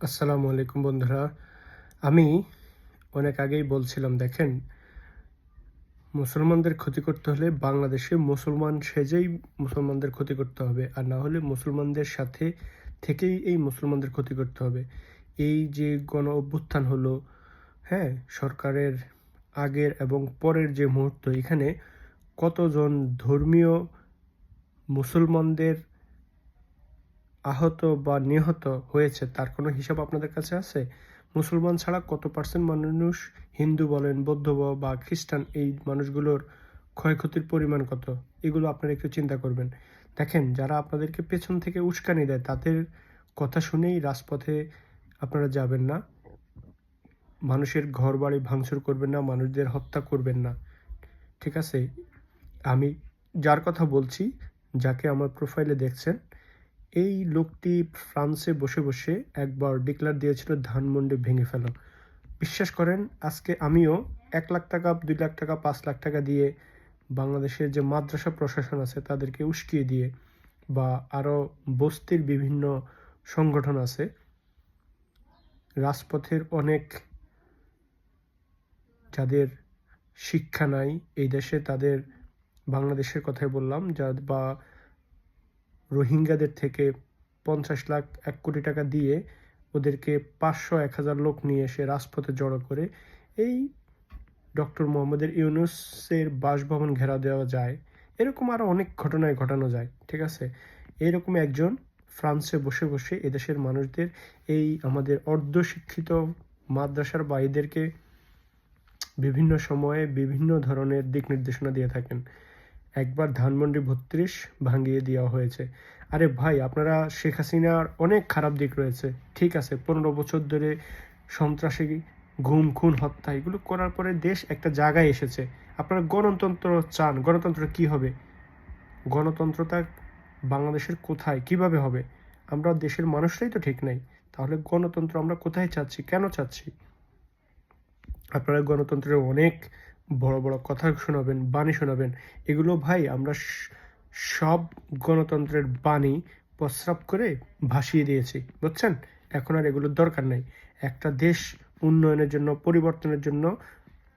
আসসালামু আলাইকুম বন্ধুরা। আমি অনেক আগেই বলছিলাম, দেখেন, মুসলমানদের ক্ষতি করতে হলে বাংলাদেশে মুসলমান সেজেই মুসলমানদের ক্ষতি করতে হবে, আর না হলে মুসলমানদের সাথে থেকেই এই মুসলমানদের ক্ষতি করতে হবে। এই যে গণ অভ্যুত্থান হলো হ্যাঁ সরকারের আগের এবং পরের যে মুহূর্ত, এখানে কতজন ধর্মীয় মুসলমানদের আহত বা নিহত হয়েছে, তার কোনো হিসাব আপনাদের কাছে আছে? মুসলমান ছাড়া কত পার্সেন্ট মানুষ হিন্দু বলেন, বৌদ্ধ বা খ্রিস্টান, এই মানুষগুলোর ক্ষয়ক্ষতির পরিমাণ কত? এগুলো আপনারা একটু চিন্তা করবেন। দেখেন, যারা আপনাদেরকে পেছন থেকে উস্কানি দেয়, তাদের কথা শুনেই রাজপথে আপনারা যাবেন না। মানুষের ঘর বাড়ি ভাঙচুর করবেন না, মানুষদের হত্যা করবেন না। ঠিক আছে? আমি যার কথা বলছি, যাকে আমার প্রোফাইলে দেখছেন এই লোকটি ফ্রান্সে বসে বসে একবার ডিক্লার দিয়েছিল, ধানমন্ডি ভেঙে ফেলো। বিশ্বাস করেন, আজকে আমিও এক লাখ টাকা, দুই লাখ টাকা, পাঁচ লাখ টাকা দিয়ে বাংলাদেশের যে মাদ্রাসা প্রশাসন আছে তাদেরকে উস্কিয়ে দিয়ে বা আরও বস্তির বিভিন্ন সংগঠন আছে, রাজপথের অনেক যাদের শিক্ষা নাই, এই দেশে তাদের বাংলাদেশের কথাই বললাম, যা বা রোহিঙ্গাদের থেকে পঞ্চাশ লাখ এক কোটি টাকা দিয়ে ওদেরকে পাঁচশো এক হাজার লোক নিয়ে এসে রাজপথে জড়ো করে। এই ডক্টর মোহাম্মদের ইউনুসের বাসভবন ঘেরা দেওয়া যায়। এরকম আরও অনেক ঘটনায় ঘটানো যায়, ঠিক আছে? এরকম একজন ফ্রান্সে বসে বসে এদেশের মানুষদের এই আমাদের অর্ধশিক্ষিত মাদ্রাসার ভাইদেরকে বিভিন্ন সময়ে বিভিন্ন ধরনের দিক নির্দেশনা দিয়ে থাকেন। একবার ধানমন্ডি বত্রিশ ভাঙিয়ে দেওয়া হয়েছে। আরে ভাই, আপনারা শেখ হাসিনার অনেক খারাপ দিক রয়েছে। ঠিক আছে, পনেরো বছর ধরে সন্ত্রাসী, ঘুম, খুন, হত্যা, এগুলো করার পরে দেশ একটা জায়গায় এসেছে। আপনারা গণতন্ত্র চান, গণতন্ত্র কি হবে? গণতন্ত্রতা বাংলাদেশের কোথায়, কীভাবে হবে? আমরা দেশের মানুষরাই তো ঠিক নাই। তাহলে গণতন্ত্র আমরা কোথায় চাচ্ছি, কেন চাচ্ছি? আপনারা গণতন্ত্রের অনেক বড় বড় কথা শোনাবেন, বাণী শোনাবেন, এগুলো ভাই আমরা সব গণতন্ত্রের বাণী প্রস্রাব করে ভাসিয়ে দিয়েছি, বুঝছেন? এখন আর এগুলোর দরকার নেই। একটা দেশ উন্নয়নের জন্য, পরিবর্তনের জন্য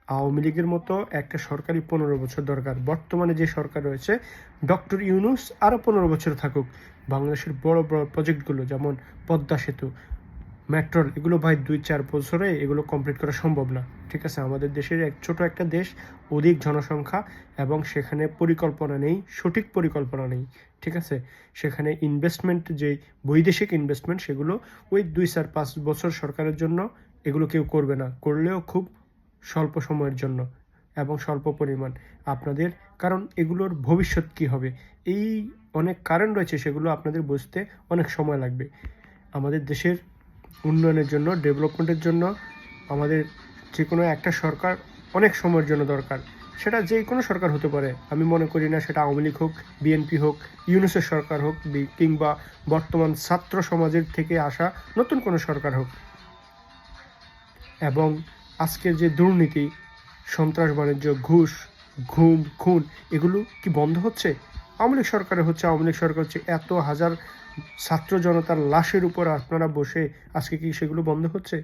আওয়ামী লীগের মতো একটা সরকারি পনেরো বছর দরকার। বর্তমানে যে সরকার রয়েছে, ডক্টর ইউনুস আরও পনেরো বছর থাকুক। বাংলাদেশের বড় বড় প্রজেক্টগুলো যেমন পদ্মা সেতু মেট্রোল এগুলো ভাই দুই চার বছরে এগুলো কমপ্লিট করা সম্ভব না। ঠিক আছে? আমাদের দেশের এক ছোট একটা দেশ, অধিক জনসংখ্যা এবং সেখানে পরিকল্পনা নেই, সঠিক পরিকল্পনা নেই। ঠিক আছে? সেখানে ইনভেস্টমেন্ট যে বৈদেশিক ইনভেস্টমেন্ট সেগুলো ওই দুই চার পাঁচ বছর সরকারের জন্য এগুলো কেউ করবে না। করলেও খুব স্বল্প সময়ের জন্য এবং স্বল্প পরিমাণ। আপনাদের কারণ এগুলোর ভবিষ্যৎ কি হবে? এই অনেক কারণ রয়েছে, সেগুলো আপনাদের বুঝতে অনেক সময় লাগবে। আমাদের দেশের উন্নয়নের জন্য ডেভেলপমেন্টের জন্য, আমাদের যে কোনো একটা সরকার অনেক সময়ের জন্য দরকার। সেটা যে কোনো সরকার হতে পারে। আমি মনে করি না সেটা আওয়ামী লীগ হোক, বিএনপি হোক, ইউনুসের সরকার হোক কিংবা বর্তমান ছাত্র সমাজের থেকে আসা নতুন কোনো সরকার হোক। এবং আজকের যে দুর্নীতি, সন্ত্রাস, বাণিজ্য, ঘুষ, ঘুম, খুন, এগুলো কি বন্ধ হচ্ছে? আওয়ামী লীগ সরকারে হচ্ছে, আওয়ামী লীগ সরকার হচ্ছে এত হাজার ছাত্র জনতার লাশের উপর আপনারা বসে আজকে কি সেগুলো বন্ধ হচ্ছে?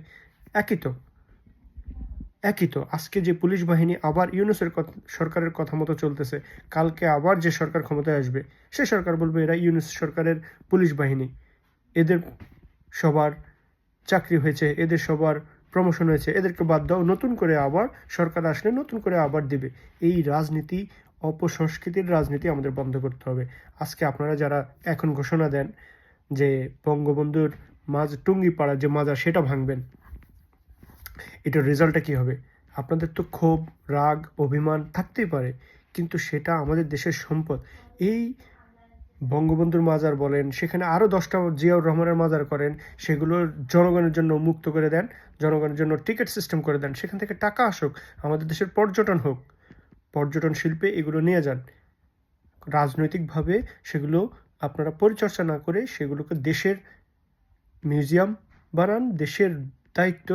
একই তো। একই তো। আজকে যে পুলিশ বাহিনী আবার ইউনুসের সরকারের কথা মতো চলতেছে, কালকে আবার যে সরকার ক্ষমতায় আসবে, সে সরকার বলবে এরা ইউনুস সরকারের পুলিশ বাহিনী। এদের সবার চাকরি হয়েছে, এদের সবার প্রমোশন হয়েছে, এদেরকে বাদ দাও, নতুন করে আবার সরকার আসলে নতুন করে আবার দিবে। এই রাজনীতি অপসংস্কৃতির রাজনীতি আমাদের বন্ধ করতে হবে। আজকে আপনারা যারা এখন ঘোষণা দেন যে বঙ্গবন্ধুর মাঝ টুঙ্গিপাড়া যে মাজার, সেটা ভাঙবেন, এটার রেজাল্টটা কি হবে? আপনাদের তো ক্ষোভ, রাগ, অভিমান থাকতেই পারে, কিন্তু সেটা আমাদের দেশের সম্পদ। এই বঙ্গবন্ধুর মাজার বলেন, সেখানে আরও দশটা জিয়াউর রহমানের মাজার করেন, সেগুলো জনগণের জন্য মুক্ত করে দেন, জনগণের জন্য টিকিট সিস্টেম করে দেন, সেখান থেকে টাকা আসুক, আমাদের দেশের পর্যটন হোক। পর্যটন শিল্পে এগুলো নিয়ে যান। রাজনৈতিকভাবে সেগুলো আপনারা পরিচর্যা না করে সেগুলোকে দেশের মিউজিয়াম বানান, দেশের দায়িত্ব,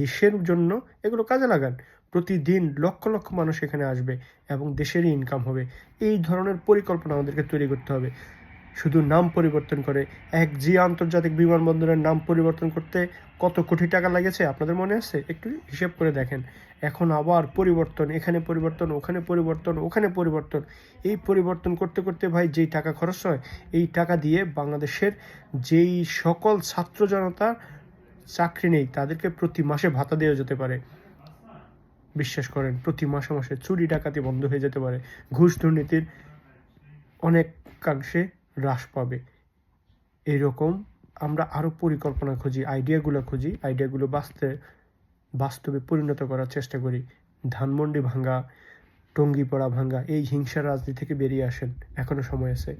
দেশের জন্য এগুলো কাজে লাগান। প্রতিদিন লক্ষ লক্ষ মানুষ এখানে আসবে এবং দেশেরই ইনকাম হবে। এই ধরনের পরিকল্পনা আমাদেরকে তৈরি করতে হবে। শুধু নাম পরিবর্তন করে। এক জি আন্তর্জাতিক বিমানবন্দরের নাম পরিবর্তন করতে কত কোটি টাকা লেগেছে আপনাদের মনে আছে? একটু হিসেব করে দেখেন। এখন আবার পরিবর্তন, এখানে পরিবর্তন, ওখানে পরিবর্তন ওখানে পরিবর্তন। এই পরিবর্তন করতে করতে ভাই যেই টাকা খরচ হয়, এই টাকা দিয়ে বাংলাদেশের যেই সকল ছাত্র জনতা চাকরি নেই, তাদেরকে প্রতি মাসে ভাতা দেওয়া যেতে পারে। বিশ্বাস করেন, প্রতি মাসে মাসে চুরি ডাকাতি বন্ধ হয়ে যেতে পারে। ঘুষ দুর্নীতির অনেকাংশে হ্রাস পাবে। এরকম আমরা আরও পরিকল্পনা খুঁজি, আইডিয়াগুলো খুঁজি, আইডিয়াগুলো বাস্তবে বাস্তবে পরিণত করার চেষ্টা করি। ধানমন্ডি ভাঙ্গা, টঙ্গিপাড়া ভাঙ্গা, এই হিংসার রাজনীতি থেকে বেরিয়ে আসেন। এখনও সময় আছে।